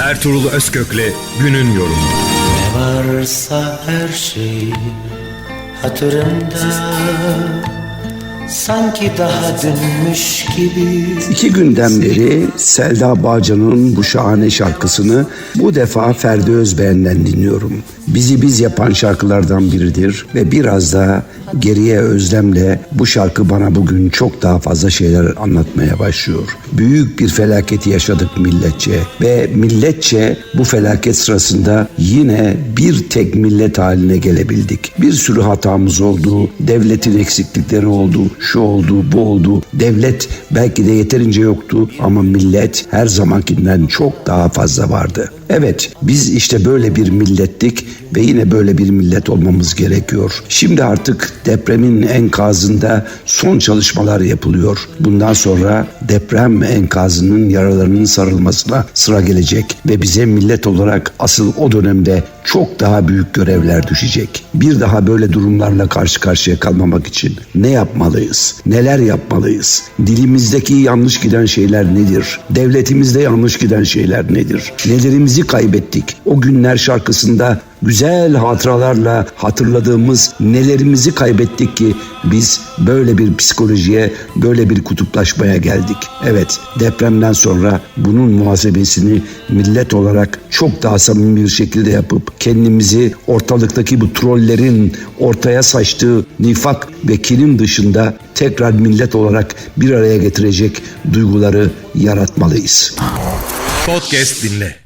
Ertuğrul Özkök'le Günün Yorumu. Ne varsa her şey hatırımda Sanki daha dünmüş gibi İki günden beri Selda Bağcan'ın bu şahane şarkısını bu defa Ferdi Özbeğen'den dinliyorum. Bizi biz yapan şarkılardan biridir ve biraz da geriye özlemle bu şarkı bana bugün çok daha fazla şeyler anlatmaya başlıyor. Büyük bir felaketi yaşadık milletçe ve milletçe bu felaket sırasında yine bir tek millet haline gelebildik. Bir sürü hatamız oldu, devletin eksiklikleri oldu, şu oldu, bu oldu. Devlet belki de yeterince yoktu ama millet her zamankinden çok daha fazla vardı. Evet biz işte böyle bir millettik ve yine böyle bir millet olmamız gerekiyor. Şimdi artık depremin enkazında son çalışmalar yapılıyor. Bundan sonra deprem enkazının yaralarının sarılmasına sıra gelecek ve bize millet olarak asıl o dönemde çok daha büyük görevler düşecek. Bir daha böyle durumlarla karşı karşıya kalmamak için ne yapmalıyız? Neler yapmalıyız? Dilimizdeki yanlış giden şeyler nedir? Devletimizde yanlış giden şeyler nedir? Nelerimizi kaybettik? O günler şarkısında güzel hatıralarla hatırladığımız nelerimizi kaybettik ki biz böyle bir psikolojiye, böyle bir kutuplaşmaya geldik. Evet, depremden sonra bunun muhasebesini millet olarak çok daha samimi bir şekilde yapıp kendimizi ortalıktaki bu trollerin ortaya saçtığı nifak ve kirin dışında tekrar millet olarak bir araya getirecek duyguları yaratmalıyız. Podcast dinle.